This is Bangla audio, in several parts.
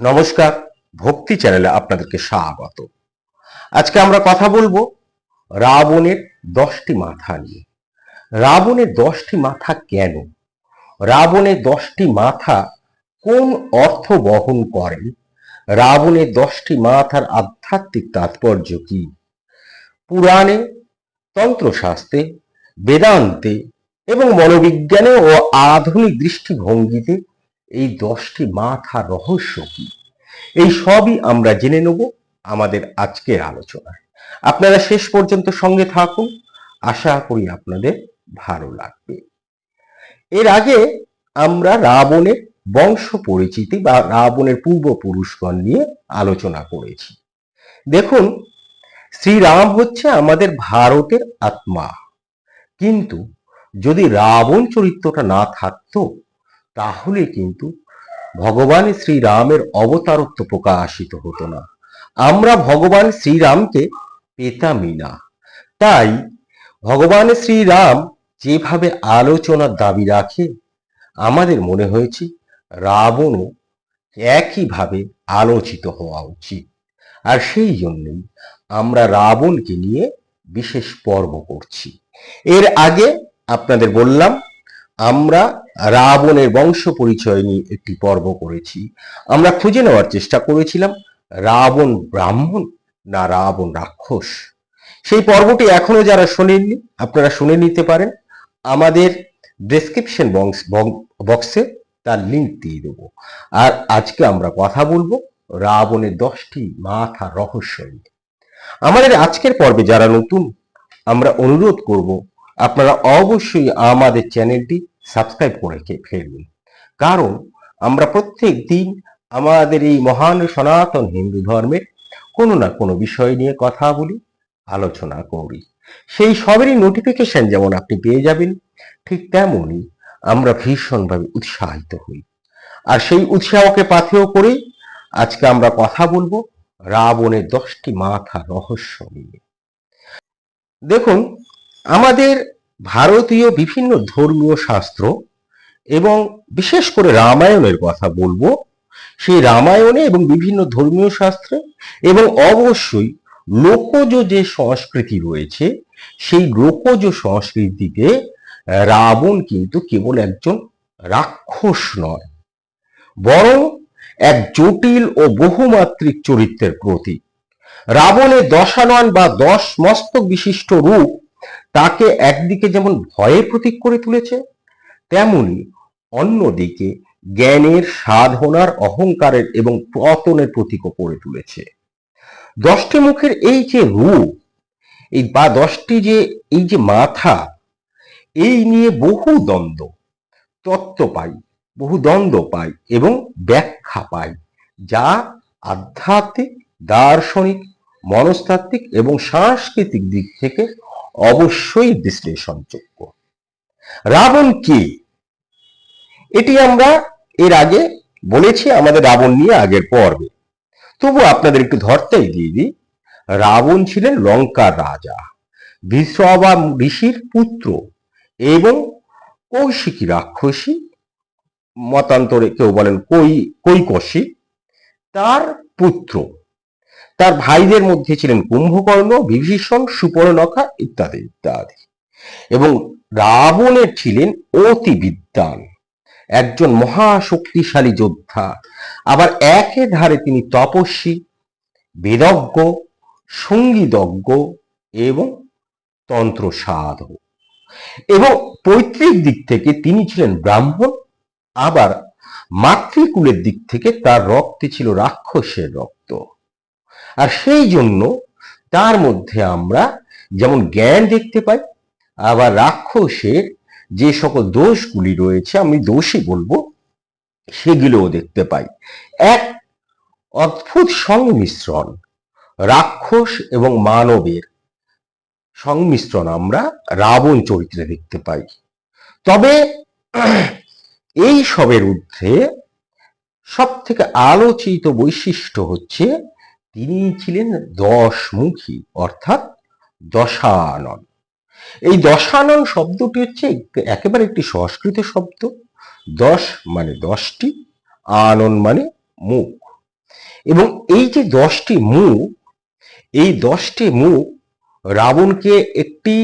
নমস্কার, ভক্তি চ্যানেলে আপনাদেরকে স্বাগত। আজকে আমরা কথা বলব রাবণের দশটি মাথা নিয়ে। রাবণের দশটি মাথা কেন? রাবণের দশটি মাথা কোন অর্থ বহন করে? রাবণের দশটি মাথার আধ্যাত্মিক তাৎপর্য কি? পুরাণে, তন্ত্রশাস্ত্রে, বেদান্তে এবং মনোবিজ্ঞানে ও আধুনিক দৃষ্টিভঙ্গিতে এই দশটি মাথা রহস্য কি? এই সবই আমরা জেনে নেব আমাদের আজকের আলোচনায়। আপনারা শেষ পর্যন্ত সঙ্গে থাকুন। আশা করি আপনাদের ভালো লাগবে। এর আগে আমরা রাবণের বংশ পরিচিতি বা রাবণের পূর্বপুরুষগণ নিয়ে আলোচনা করেছি। দেখুন, শ্রীরাম হচ্ছে আমাদের ভারতের আত্মা। কিন্তু যদি রাবণ চরিত্রটা না থাকতো তাহলে কিন্তু ভগবান শ্রীরামের অবতারত্ব প্রকাশিত হতো না। আমরা ভগবান শ্রীরামকে পেতামই না। তাই ভগবান শ্রীরাম যেভাবে আলোচনার দাবি রাখে, আমাদের মনে হয়েছে রাবণও একইভাবে আলোচিত হওয়া উচিত। আর সেই জন্যই আমরা রাবণকে নিয়ে বিশেষ পর্ব করছি। এর আগে আপনাদের বললাম, আমরা রাবণের বংশ পরিচয় নিয়ে একটি পর্ব করেছি। আমরা খুঁজে নেওয়ার চেষ্টা করেছিলাম, রাবণ ব্রাহ্মণ না রাবণ রাক্ষস? সেই পর্বটি এখনও যারা শোনেননি, আপনারা শুনে নিতে পারেন। আমাদের ডেসক্রিপশন বক্সে তার লিঙ্ক দিয়ে দেবো। আর আজকে আমরা কথা বলব রাবণের দশটি মাথা রহস্য নিয়ে। আমাদের আজকের পর্বে যারা নতুন, আমরা অনুরোধ করব, আপনারা অবশ্যই আমাদের চ্যানেলটি সাবস্ক্রাইব করে ফেলুন কারণ আমরা প্রত্যেক দিন আমাদের এই মহান সনাতন হিন্দু ধর্মের কোনো না কোনো বিষয় নিয়ে কথা বলি, আলোচনা করি। সেই সবেরই নোটিফিকেশন যেমন আপনি পেয়ে যাবেন, ঠিক তেমনই আমরা ভীষণভাবে উৎসাহিত হই। আর সেই উৎসাহকে পাথেয় করেই আজকে আমরা কথা বলব রাবণের দশটি মাথা রহস্য নিয়ে। দেখুন, আমাদের ভারতীয় বিভিন্ন ধর্মীয় শাস্ত্র এবং বিশেষ করে রামায়ণের কথা বলব, সেই রামায়ণে এবং বিভিন্ন ধর্মীয় শাস্ত্রে এবং অবশ্যই লোকজ যে সংস্কৃতি রয়েছে, সেই লোকজ সংস্কৃতিতে রাবণ কিন্তু কেবল একজন রাক্ষস নয়, বরং এক জটিল ও বহুমাত্রিক চরিত্রের প্রতীক। রাবণের দশানন বা দশ মস্তক বিশিষ্ট রূপ তাকে একদিকে যেমন ভয়ের প্রতীক করে তুলেছে, তেমনি অন্যদিকে জ্ঞানের সাধনার অহংকারের এবং পতনের প্রতীকও করে তুলেছে। দশটি মুখের এই যে রূপ, এই বা দশটি যে, এই যে মাথা, এই নিয়ে বহু দ্বন্দ্ব, তত্ত্ব পাই, বহু দ্বন্দ্ব পাই এবং ব্যাখ্যা পাই, যা আধ্যাত্মিক, দার্শনিক, মনস্তাত্ত্বিক এবং সাংস্কৃতিক দিক থেকে অবশ্যই বিশ্লেষণযোগ্য। রাবণ কি? এটি আমরা এর আগে বলেছি আমাদের রাবণ নিয়ে আগের পর্বে। তবু আপনাদের একটু ধরতেই দিয়ে দিই। রাবণ ছিলেন লঙ্কার রাজা বিশ্ববা ঋষির পুত্র এবং কৌশিকী রাক্ষসী, মতান্তরে কেউ বলেন কই কৈকসী তার পুত্র। তার ভাইদের মধ্যে ছিলেন কুম্ভকর্ণ, বিভীষণ সুপর্ণখা ইত্যাদি ইত্যাদি। এবং রাবণের ছিলেন অতি বিদ্বান একজন মহাশক্তিশালী যোদ্ধা। আবার একে ধারে তিনি তপস্বী, বেদজ্ঞ, সঙ্গীতজ্ঞ এবং তন্ত্র সাধক এবং পৈতৃক দিক থেকে তিনি ছিলেন ব্রাহ্মণ, আবার মাতৃকুলের দিক থেকে তার রক্তে ছিল রাক্ষসের রক্ত। আর সেই জন্য তার মধ্যে আমরা যেমন জ্ঞান দেখতে পাই, আবার রাক্ষসের যে সকল দোষগুলি রয়েছে, আমি দোষী বলব, সেগুলোও দেখতে পাই। এক অদ্ভুত সংমিশ্রণ, রাক্ষস এবং মানবের সংমিশ্রণ আমরা রাবণ চরিত্রে দেখতে পাই। তবে এই সবের ঊর্ধ্বে সব থেকে আলোচিত বৈশিষ্ট্য হচ্ছে তিনি ছিলেন দশমুখী, অর্থাৎ দশানন। এই দশানন শব্দটি হচ্ছে একেবারে একটি সংস্কৃত শব্দ। দশ মানে দশটি, আনন মানে মুখ। এবং এই যে দশটি মুখ, এই দশটি মুখ রাবণকে একটি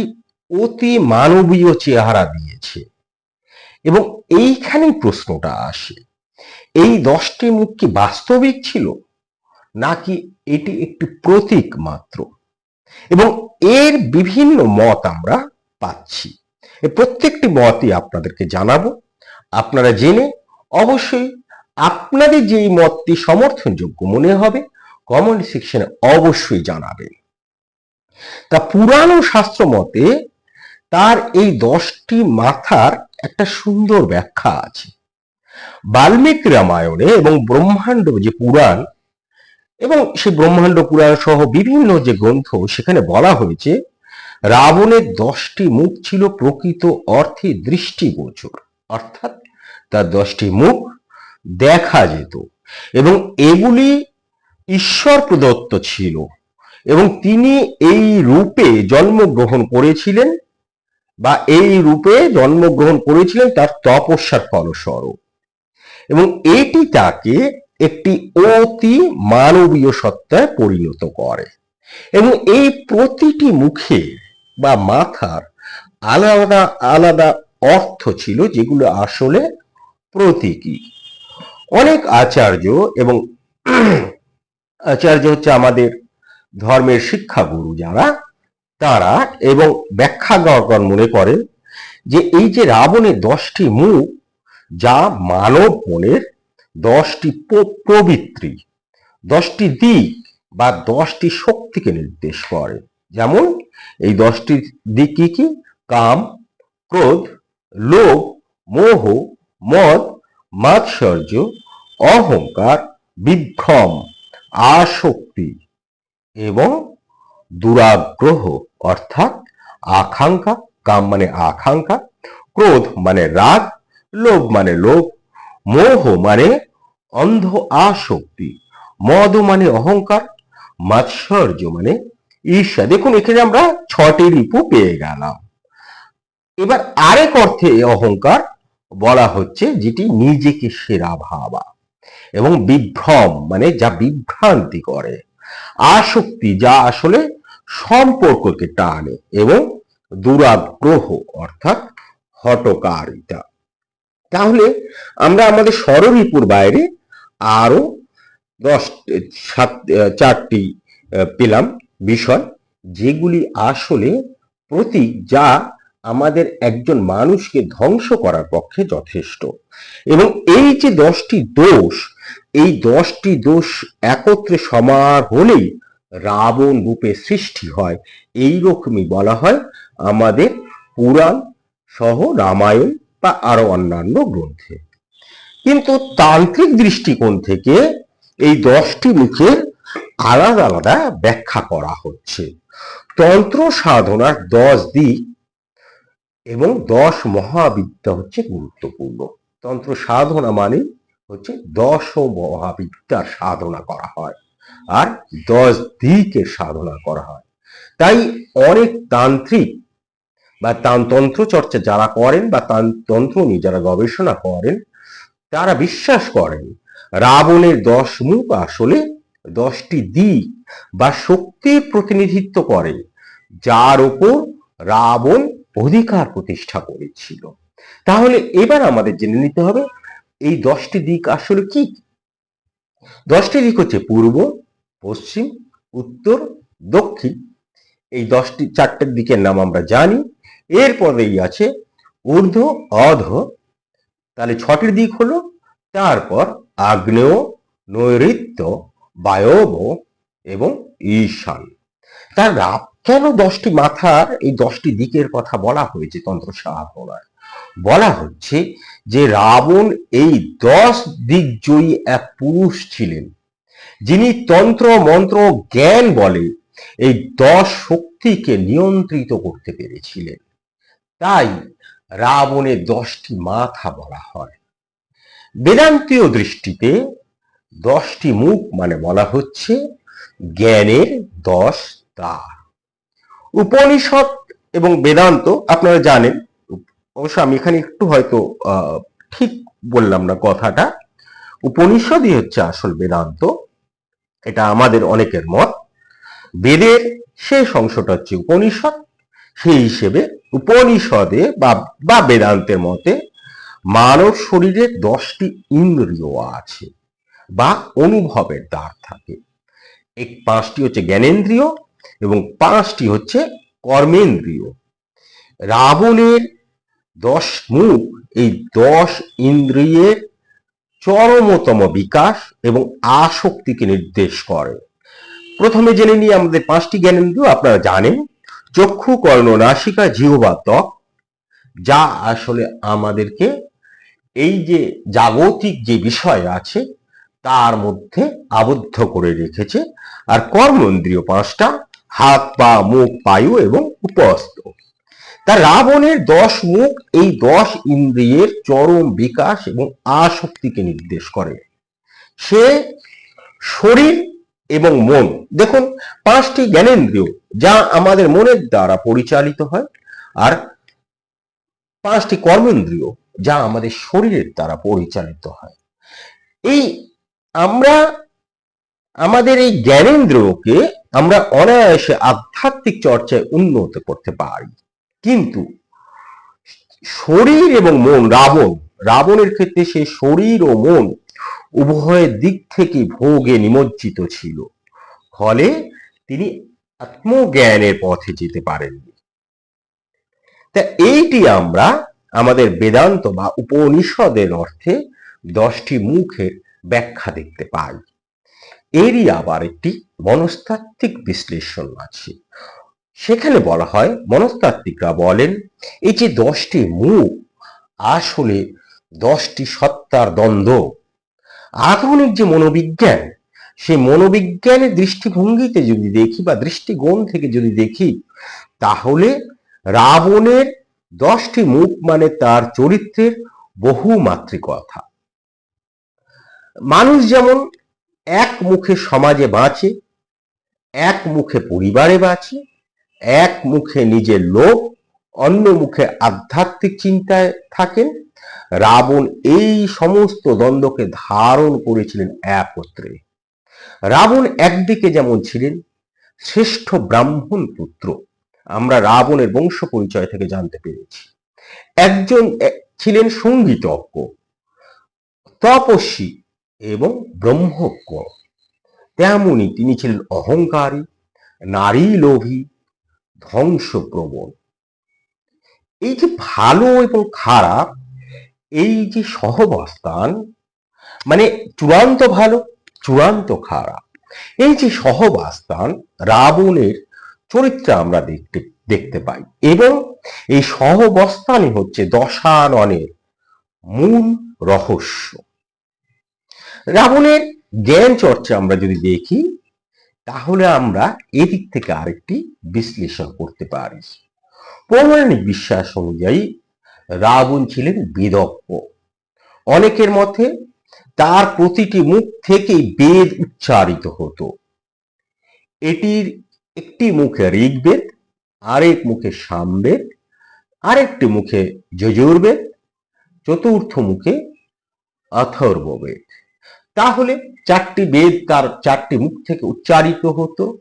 অতি মানবীয় চেহারা দিয়েছে। এবং এইখানেই প্রশ্নটা আসে, এই দশটি মুখ কি বাস্তবিক ছিল? নাকি এটি একটি প্রতীক মাত্র? এবং এর বিভিন্ন মত আমরা পাচ্ছি। প্রত্যেকটি মতই আপনাদেরকে জানাব। আপনারা জেনে অবশ্যই আপনাদের যেই মতটি সমর্থনযোগ্য মনে হবে কমেন্ট সেকশনে অবশ্যই জানাবেন। তা পুরানো শাস্ত্র মতে তার এই দশটি মাথার একটা সুন্দর ব্যাখ্যা আছে। বাল্মীকি রামায়ণে এবং ব্রহ্মাণ্ড যে পুরাণ এবং সেই ব্রহ্মাণ্ড পুরাণ সহ বিভিন্ন যে গ্রন্থ, সেখানে বলা হয়েছে, রাবণের দশটি মুখ ছিল প্রকৃত অর্থে দৃষ্টিগোচর। অর্থাৎ তার দশটি মুখ দেখা যেত এবং এগুলি ঈশ্বর প্রদত্ত ছিল এবং তিনি এই রূপে জন্মগ্রহণ করেছিলেন বা এই রূপে জন্মগ্রহণ করেছিলেন তার তপস্যার ফলস্বরূপ। এবং এটি তাকে একটি অতি মানবীয় সত্তায় পরিণত করে। এবং এই প্রতিটি মুখে বা মাথার আলাদা আলাদা অর্থ ছিল যেগুলো আসলে প্রতীকী। অনেক আচার্য এবং আচার্য হচ্ছে আমাদের ধর্মের শিক্ষাগুরু যারা, তারা এবং ব্যাখ্যাগণ মনে করেন যে এই যে রাবণের দশটি মুখ, যা মানব মনের দশটি প্রবৃত্তি, দশটি দিক বা দশটি শক্তিকে নির্দেশ করে। যেমন, এই দশটি দিক কি কি? কাম, ক্রোধ, লোভ, মোহ, মদ, মাৎসর্য, অহংকার, বিভ্রম, আসক্তি এবং দুরাগ্রহ অর্থাৎ আকাঙ্ক্ষা, কাম মানে আকাঙ্ক্ষা, ক্রোধ মানে রাগ, লোভ মানে লোভ মোহ মানে অন্ধ আসক্তি, মদ মানে অহংকার, মাৎসর্য মানে ঈর্ষা। দেখুন, এখানে আমরা ছটি রিপু পেয়ে গেলাম। এবার আরেক অর্থে অহংকার বলা হচ্ছে, যেটি নিজেকে সেরা ভাবা এবং বিভ্রম মানে যা বিভ্রান্তি করে। আসক্তি যা আসলে সম্পর্ককে টানে এবং দুরাগ্রহ অর্থাৎ হটকারিতা তাহলে আমরা আমাদের স্বররিপুর বাইরে আরও দশ, সাত চারটি পেলাম বিষয় যেগুলি আসলে প্রতীক যা আমাদের একজন মানুষকে ধ্বংস করার পক্ষে যথেষ্ট। এবং এই যে দশটি দোষ, এই দশটি দোষ একত্রে সমার হলেই রাবণ রূপে সৃষ্টি হয়। এই রকমই বলা হয় আমাদের পুরাণ সহ রামায়ণ বা আরও অন্যান্য গ্রন্থে। কিন্তু তান্ত্রিক দৃষ্টিকোণ থেকে এই দশটি মুখের আলাদা আলাদা ব্যাখ্যা করা হচ্ছে। তন্ত্র সাধনার দশ দিক এবং দশ মহাবিদ্যা হচ্ছে গুরুত্বপূর্ণ। তন্ত্র সাধনা মানে হচ্ছে দশ মহাবিদ্যার সাধনা করা হয় আর দশ দিকের সাধনা করা হয়। তাই অনেক তান্ত্রিক বা তান- তন্ত্র চর্চা যারা করেন বা তান- তন্ত্র নিয়ে যারা গবেষণা করেন, তারা বিশ্বাস করেন রাবণের দশ মুখ আসলে দশটি দিক বা শক্তির প্রতিনিধিত্ব করে, যার উপর রাবণ অধিকার প্রতিষ্ঠা করেছিল। তাহলে এবার আমাদের জেনে নিতে হবে, এই দশটি দিক আসলে কি? দশটি দিক হচ্ছে পূর্ব, পশ্চিম, উত্তর, দক্ষিণ। এই দশটি চারটের দিকের নাম আমরা জানি। এরপরেই আছে ঊর্ধ্ব, অধ। তাহলে ছটির দিক হলো, তারপর আগ্নেয়, নৈঋত্য, বায়ব এবং ঈশান। তার কেন দশটি মাথার এই দশটি দিকের কথা বলা হয়েছে তন্ত্র সাধনায়? বলা হচ্ছে যে রাবণ এই দশ দিকজয়ী এক পুরুষ ছিলেন, যিনি তন্ত্র, মন্ত্র, জ্ঞান বলে এই দশ শক্তিকে নিয়ন্ত্রিত করতে পেরেছিলেন। তাই রাবণের দশটি মাথা বলা হয়। বেদান্তীয় দৃষ্টিতে দশটি মুখ মানে বলা হচ্ছে জ্ঞানের দশ দ্বার। উপনিষদ এবং বেদান্ত আপনারা জানেন, অবশ্য আমি এখানে একটু হয়তো ঠিক বললাম না কথাটা। উপনিষদই হচ্ছে আসল বেদান্ত, এটা আমাদের অনেকের মত। বেদের শেষ অংশটা হচ্ছে উপনিষদ সেই হিসেবে উপনিষদে বা বা বেদান্তের মতে মানব শরীরে দশটি ইন্দ্রিয় আছে বা অনুভবের দ্বার থাকে। এক পাঁচটি হচ্ছে জ্ঞানেন্দ্রিয় এবং পাঁচটি হচ্ছে কর্মেন্দ্রিয়। রাবণের দশ মুখ, এই দশ ইন্দ্রিয়ের চরমতম বিকাশ এবং আসক্তিকে নির্দেশ করে। প্রথমে জেনে নিয়ে আমাদের পাঁচটি জ্ঞানেন্দ্রিয়, আপনারা জানেন। চক্ষু কর্ণ নাসিকা জিহ্বা ত্বক যা আসলে আমাদেরকে এই যে জাগতিক যে বিষয় আছে, তার মধ্যে আবদ্ধ করে রেখেছে। আর কর্মেন্দ্রিয় পাঁচটা, হাত, পা, মুখ পায়ু এবং উপস্থ। তা রাবণের দশ মুখ এই দশ ইন্দ্রিয়ের চরম বিকাশ এবং আসক্তিকে নির্দেশ করে। সে শরীর এবং মন। দেখুন, পাঁচটি জ্ঞানেন্দ্রিয় যা আমাদের মনের দ্বারা পরিচালিত হয়, আর পাঁচটি কর্মেন্দ্রিয় যা আমাদের শরীরের দ্বারা পরিচালিত হয়। এই আমরা, আমাদের এই জ্ঞানেন্দ্রিয়কে আমরা অনায়াসে আধ্যাত্মিক চর্চায় উন্নত করতে পারি। কিন্তু শরীর এবং মন, রাবণ, রাবণের ক্ষেত্রে সে শরীর ও মন উভয়ের দিক থেকে ভোগে নিমজ্জিত ছিল। ফলে তিনি আত্মজ্ঞানের পথে যেতে পারেননি। তা এইটি আমরা আমাদের বেদান্ত বা উপনিষদের অর্থে দশটি মুখের ব্যাখ্যা দেখতে পাই। এরই আবার একটি মনস্তাত্ত্বিক বিশ্লেষণ আছে। সেখানে বলা হয়, মনস্তাত্ত্বিকরা বলেন, এই যে দশটি মুখ, আসলে দশটি সত্তার দ্বন্দ্ব, আধুনিক যে মনোবিজ্ঞান সেই মনোবিজ্ঞানের দৃষ্টিভঙ্গিতে যদি দেখি বা দৃষ্টিকোণ থেকে যদি দেখি, তাহলে রাবণের দশটি মুখ মানে তার চরিত্রের বহু মাতৃকথা মানুষ যেমন এক মুখে সমাজে বাঁচে, এক মুখে পরিবারে বাঁচে, এক মুখে নিজের লোক অন্য মুখে আধ্যাত্মিক চিন্তায় থাকেন, রাবণ এই সমস্ত দ্বন্দ্বকে ধারণ করেছিলেন একত্রে। রাবণ একদিকে যেমন ছিলেন, শ্রেষ্ঠ ব্রাহ্মণ পুত্র। আমরা রাবণের বংশ পরিচয় থেকে জানতে পেরেছি। একজন ছিলেন সঙ্গীতজ্ঞ, তপস্বী এবং ব্রহ্মজ্ঞ। তেমনি তিনি ছিলেন অহংকারী নারী লোভী ধ্বংসপ্রবণ। এই যে ভালো এবং খারাপ, এই যে সহবস্থান মানে চূড়ান্ত ভালো চূড়ান্ত খারাপ। এই যে সহবাস্থান রাবণের চরিত্রে আমরা দেখতে দেখতে পাই। এবং এই সহবস্থানই হচ্ছে দশাননের মূল রহস্য। রাবণের জ্ঞান চর্চা আমরা যদি দেখি, তাহলে আমরা এদিক থেকে আরেকটি বিশ্লেষণ করতে পারি। পৌরাণিক বিশ্বাস অনুযায়ী রাবণ ছিলেন বিদজ্ঞ অনেকের মতে তার প্রতিটি মুখ থেকেই বেদ উচ্চারিত হতো। এটির একটি মুখে ঋগ্বেদ, আরেক মুখে সামবেদ, আরেকটি মুখে যজুর্বেদ, চতুর্থ মুখে অথর্ববেদ। তাহলে চারটি বেদ তার চারটি মুখ থেকে উচ্চারিত হতো।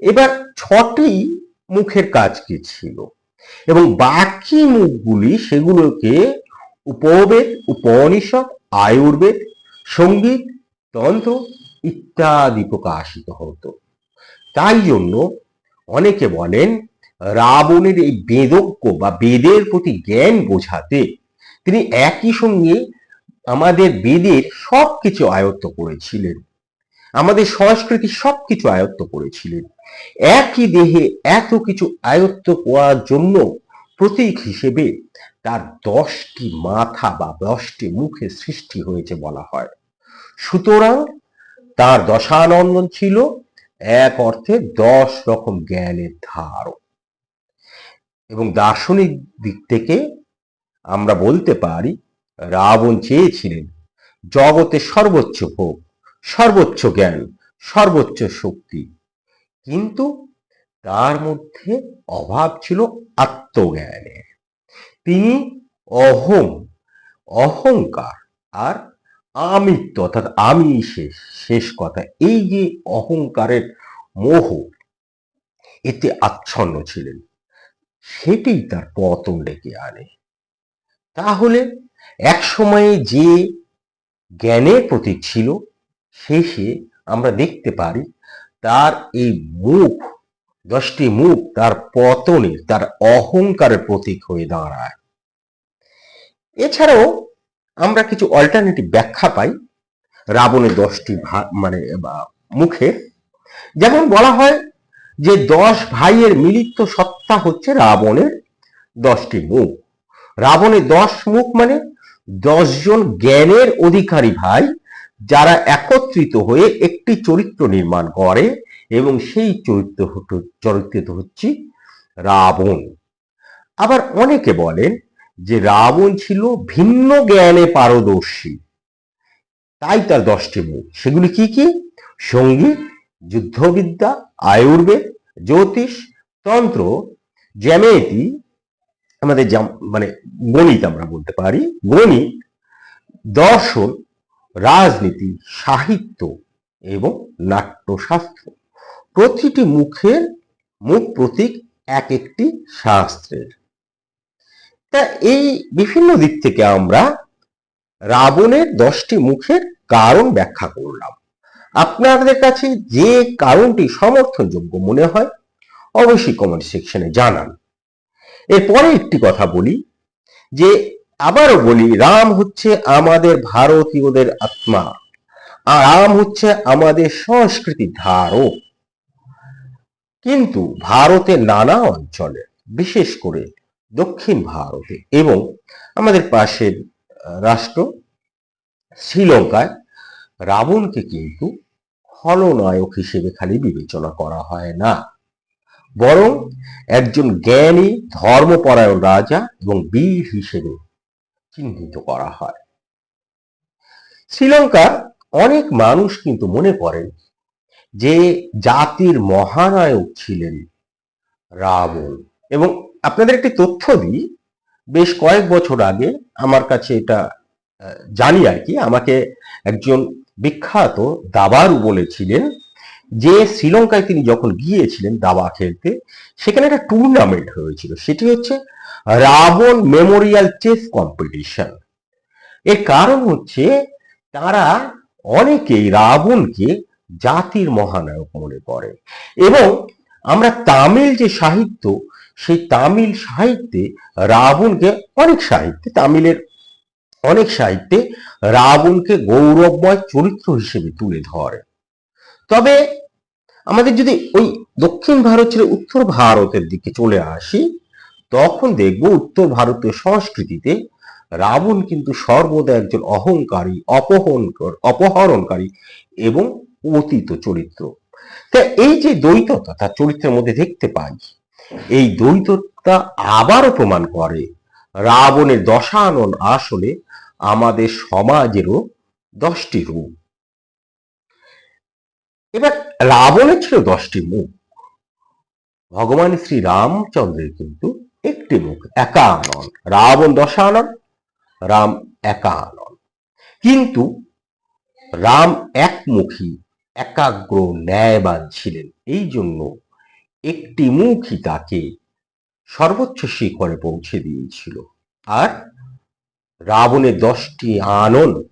এবার ছটি মুখের কাজ কি ছিল? এবং বাকি মুখগুলি সেগুলোকে উপবেদ, উপনিষদ, আয়ুর্বেদ সংগীত তন্ত্র ইত্যাদি প্রকাশিত হতো। তাই জন্য অনেকে বলেন, রাবণের এই বেদজ্ঞ বা বেদের প্রতি জ্ঞান বোঝাতে তিনি একই সঙ্গে আমাদের বেদের সব কিছু আয়ত্ত করেছিলেন। আমাদের সংস্কৃতি সব কিছু আয়ত্ত করেছিলেন। একই দেহে এত কিছু আয়ত্ত করার জন্য প্রতীক হিসেবে তার দশটি মাথা বা দশটি মুখে সৃষ্টি হয়েছে বলা হয়। সুতরাং তার দশানন্দন ছিল এক অর্থে দশ রকম জ্ঞানের ধারক এবং দার্শনিক দিক থেকে আমরা বলতে পারি, রাবণ চেয়েছিলেন, জগতে সর্বোচ্চ ভোগ, সর্বোচ্চ জ্ঞান, সর্বোচ্চ শক্তি। কিন্তু তার মধ্যে অভাব ছিল আত্মজ্ঞানের। তিনি অহং অহংকার আর আমিত্ব, অর্থাৎ আমি শেষ শেষ কথা। এই যে অহংকারের মোহ, এতে আচ্ছন্ন ছিলেন। সেটি তার পতন ডেকে আনে। তাহলে এক সময়ে যে জ্ঞানের প্রতীক ছিল, শেষে আমরা দেখতে পারি তার এই মুখ, দশটি মুখ তার পতনের, তার অহংকারের প্রতীক হয়ে দাঁড়ায়। এছাড়াও আমরা কিছু অল্টারনেটিভ ব্যাখ্যা পাই রাবণের দশটি মানে বা মুখের যেমন বলা হয় যে দশ ভাইয়ের মিলিত সত্তা হচ্ছে রাবণের দশটি মুখ। রাবণের দশ মুখ মানে দশজন জ্ঞানের অধিকারী ভাই যারা একত্রিত হয়ে একটি চরিত্র নির্মাণ করে এবং সেই চরিত্র চরিত্রিত হচ্ছে রাবণ। আবার অনেকে বলেন যে রাবণ ছিল ভিন্ন জ্ঞানে পারদর্শী, তাই তার দশটি মুখ। সেগুলি কি কি? সংগীত, যুদ্ধবিদ্যা, আয়ুর্বেদ, জ্যোতিষ, তন্ত্র, জ্যামিতি, আমাদের মানে গণিত আমরা বলতে পারি। গণিত, দর্শন, রাজনীতি, সাহিত্য এবং নাট্যশাস্ত্র। প্রতিটি মুখের মুখ প্রতীক এক একটি শাস্ত্রের। তা এই বিভিন্ন দিক থেকে আমরা রাবণের দশটি মুখের কারণ ব্যাখ্যা করলাম। আপনাদের কাছে যে কারণটি সমর্থনযোগ্য মনে হয়, অবশ্যই কমেন্ট সেকশনে জানান। এরপরে একটি কথা বলি, যে আবারও বলি, রাম হচ্ছে আমাদের ভারতীয়দের আত্মা, আর রাম হচ্ছে আমাদের সংস্কৃতি ধারক। কিন্তু ভারতের নানা অঞ্চলে, বিশেষ করে দক্ষিণ ভারতে এবং আমাদের পাশের রাষ্ট্র শ্রীলঙ্কায় রাবণকে কিন্তু খলনায়ক হিসেবে খালি বিবেচনা করা হয় না। বরং একজন জ্ঞানী ধর্মপরায়ণ রাজা এবং বীর হিসেবে চিহ্নিত করা হয়। শ্রীলঙ্কার অনেক মানুষ কিন্তু মনে করেন যে জাতির মহানায়ক ছিলেন রাবণ এবং আপনাদের একটি তথ্য দিই। বেশ কয়েক বছর আগে আমার কাছে এটা জানি আর কি, আমাকে একজন বিখ্যাত দাবারু বলেছিলেন যে শ্রীলঙ্কায় তিনি যখন গিয়েছিলেন দাবা খেলতে, সেখানে একটা টুর্নামেন্ট হয়েছিল। সেটি হচ্ছে রাবণ মেমোরিয়াল চেস কম্পিটিশন। এর কারণ হচ্ছে তারা অনেকেই রাবণকে জাতির মহানায়ক মনে করে। এবং আমরা তামিল যে সাহিত্য সেই তামিল সাহিত্যে রাবণকে অনেক সাহিত্যে, তামিলের অনেক সাহিত্যে রাবণকে গৌরবময় চরিত্র হিসেবে তুলে ধরে। তবে আমাদের যদি ওই দক্ষিণ ভারত ছেড়ে উত্তর ভারতের দিকে চলে আসি, তখন দেখব উত্তর ভারতীয় সংস্কৃতিতে রাবণ কিন্তু সর্বদা একজন অহংকারী অপহরণ অপহরণকারী এবং অতীত চরিত্র। তা এই যে দ্বৈততা, তার চরিত্রের মধ্যে দেখতে পাই এই দ্বৈততা আবারও প্রমাণ করে। রাবণের দশানন আসলে আমাদের সমাজেরও দশটি রূপ। এবার রাবণের ছিল দশটি মুখ। ভগবান শ্রী রামচন্দ্রের কিন্তু একটি মুখ একা একানন। রাবণ দশানন, রাম একা একানন। কিন্তু রাম একমুখী, একাগ্র ন্যায়বান ছিলেন। এই জন্য একটি মুখই তাকে সর্বোচ্চ শিখরে পৌঁছে দিয়েছিল। আর রাবণের দশটি আনন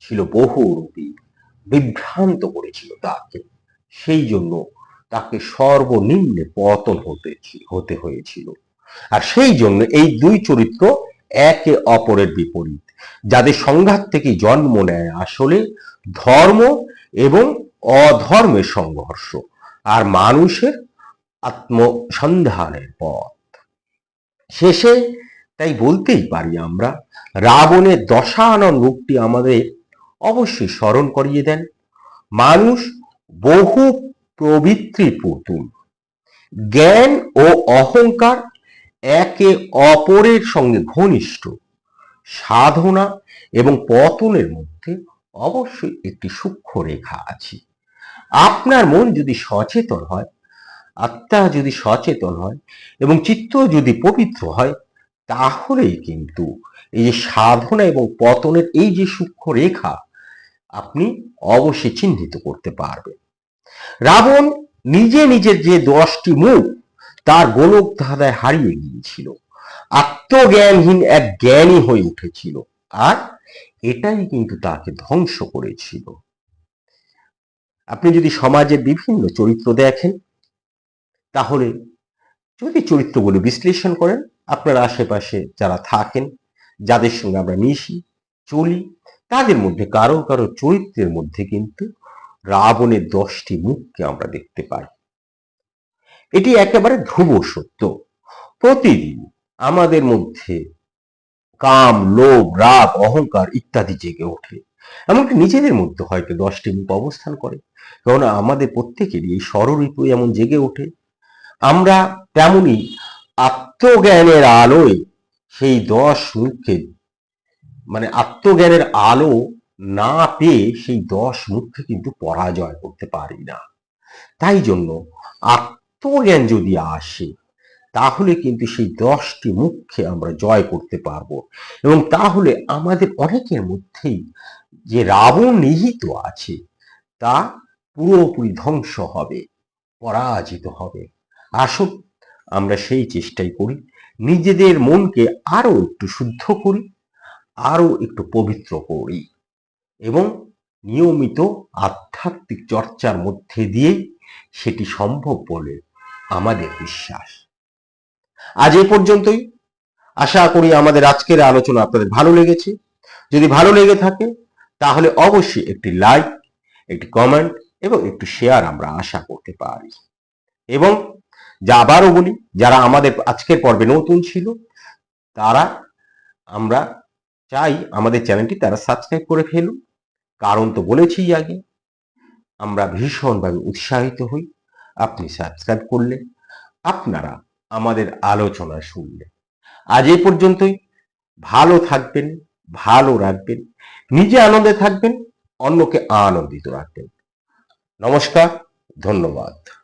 ছিল বহুরূপী, বিভ্রান্ত করেছিল তাকে। সেই জন্য তাকে সর্বনিম্নে পতন হতে হতে হয়েছিল। আর সেই জন্য এই দুই চরিত্র একে অপরের বিপরীত, যাদের সংঘাত থেকে জন্ম নেয় আসলে ধর্ম এবং অধর্মের সংঘর্ষ। আর মানুষের আত্মসন্ধানের পথ। শেষে তাই বলতেই পারি আমরা রাবণের দশানন রূপটি আমাদের অবশ্যই স্মরণ করিয়ে দেন। মানুষ বহু প্রবৃত্তি পুতুল। জ্ঞান ও অহংকার একে অপরের সঙ্গে ঘনিষ্ঠ। সাধনা এবং পতনের মধ্যে অবশ্যই একটি সূক্ষ্ম রেখা আছে। আপনার মন যদি সচেতন হয় আত্মা যদি সচেতন হয় এবং চিত্ত যদি পবিত্র হয়, তাহলেই কিন্তু এই যে সাধনা এবং পতনের এই যে সূক্ষ্ম রেখা, আপনি অবশ্যই চিহ্নিত করতে পারবেন। রাবণ নিজে নিজের যে দশটি মুখ, তার গোলক ধাঁধায় হারিয়ে গিয়েছিল। আত্মজ্ঞানহীন এক জ্ঞানী হয়ে উঠেছিল আর এটাই কিন্তু তাকে ধ্বংস করেছিল। আপনি যদি সমাজের বিভিন্ন চরিত্র দেখেন তাহলে যদি চরিত্রগুলো বিশ্লেষণ করেন, আপনার আশেপাশে যারা থাকেন, যাদের সঙ্গে আমরা মিশি, চলি, তাদের মধ্যে কারও কারও চরিত্রের মধ্যে কিন্তু রাবণের দশটি মুখকে আমরা দেখতে পাই। এটি একেবারে ধ্রুব সত্য। প্রতিদিন আমাদের মধ্যে কাম, লোভ, রাগ, অহংকার ইত্যাদি জেগে ওঠে। এমনকি নিজেদের মধ্যে হয়তো দশটি মুখ অবস্থান করে। কেননা আমাদের প্রত্যেকেরই এই ষড়ঋতু এমন জেগে ওঠে আমরা তেমনি আত্মজ্ঞানের আলোয় সেই দশ মুখকে মানে আত্মজ্ঞানের আলো না পেয়ে সেই দশ মুখকে কিন্তু পরাজয় করতে পারি না। তাই জন্য আত্মজ্ঞান যদি আসে, তাহলে কিন্তু সেই দশটি মুখকে আমরা জয় করতে পারব। এবং তাহলে আমাদের অনেকের মধ্যেই যে রাবণ নিহিত আছে, তা পুরোপুরি ধ্বংস হবে, পরাজিত হবে। আসুন আমরা সেই চেষ্টাই করি। নিজেদের মনকে আরও একটু শুদ্ধ করি আরও একটু পবিত্র করি এবং নিয়মিত আধ্যাত্মিক চর্চার মধ্যে দিয়েই সেটি সম্ভব বলে আমাদের বিশ্বাস। আজ এ পর্যন্তই। আশা করি আমাদের আজকের আলোচনা আপনাদের ভালো লেগেছে। যদি ভালো লেগে থাকে, তাহলে অবশ্যই একটি লাইক, একটি কমেন্ট এবং একটু শেয়ার আমরা আশা করতে পারি। এবং যা আবারও বলি, যারা আমাদের আজকের পর্বে নতুন ছিল, তারা আমরা চাই আমাদের চ্যানেলটি তারা সাবস্ক্রাইব করে ফেলুন কারণ তো বলেছি আগে, আমরা ভীষণভাবে উৎসাহিত হই। আপনি সাবস্ক্রাইব করলে আপনারা আমাদের আলোচনা শুনলে। আজ এই পর্যন্তই। ভালো থাকবেন, ভালো রাখবেন, নিজে আনন্দে থাকবেন, অন্যকে আনন্দিত রাখবেন। নমস্কার, ধন্যবাদ।